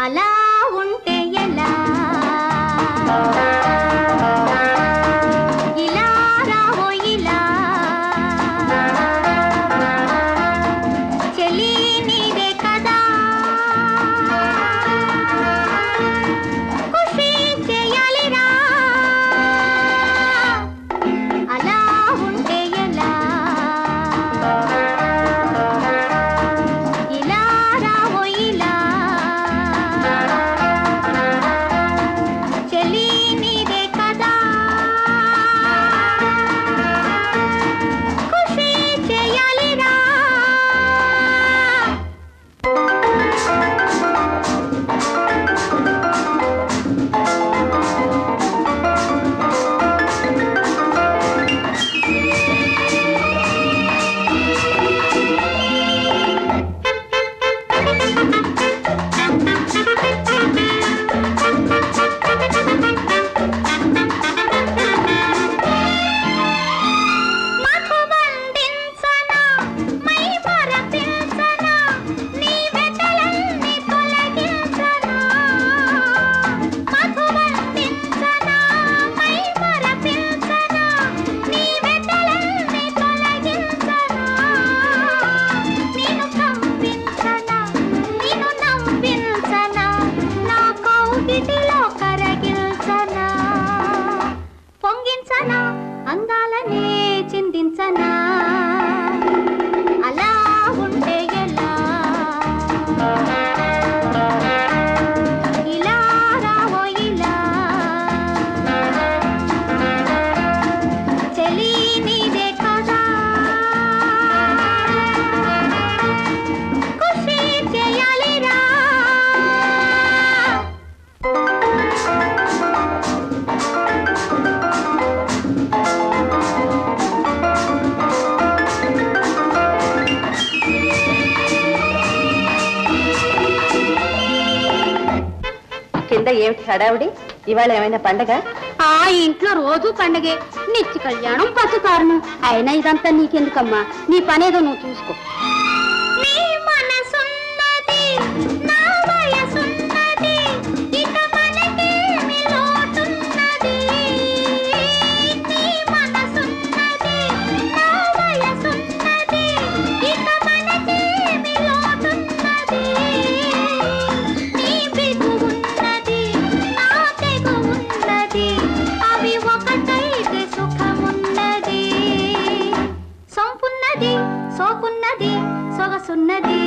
Ala కింద ఏమిటి హడావుడి? ఇవాళ ఏమైనా పండగ? ఆ ఇంట్లో రోజు పండగే. నిత్య కళ్యాణం పసు కారణం అయినా ఇదంతా నీకెందుకమ్మా? నీ పనేదో నువ్వు చూసుకో. సోకున్నది సొగసున్నది.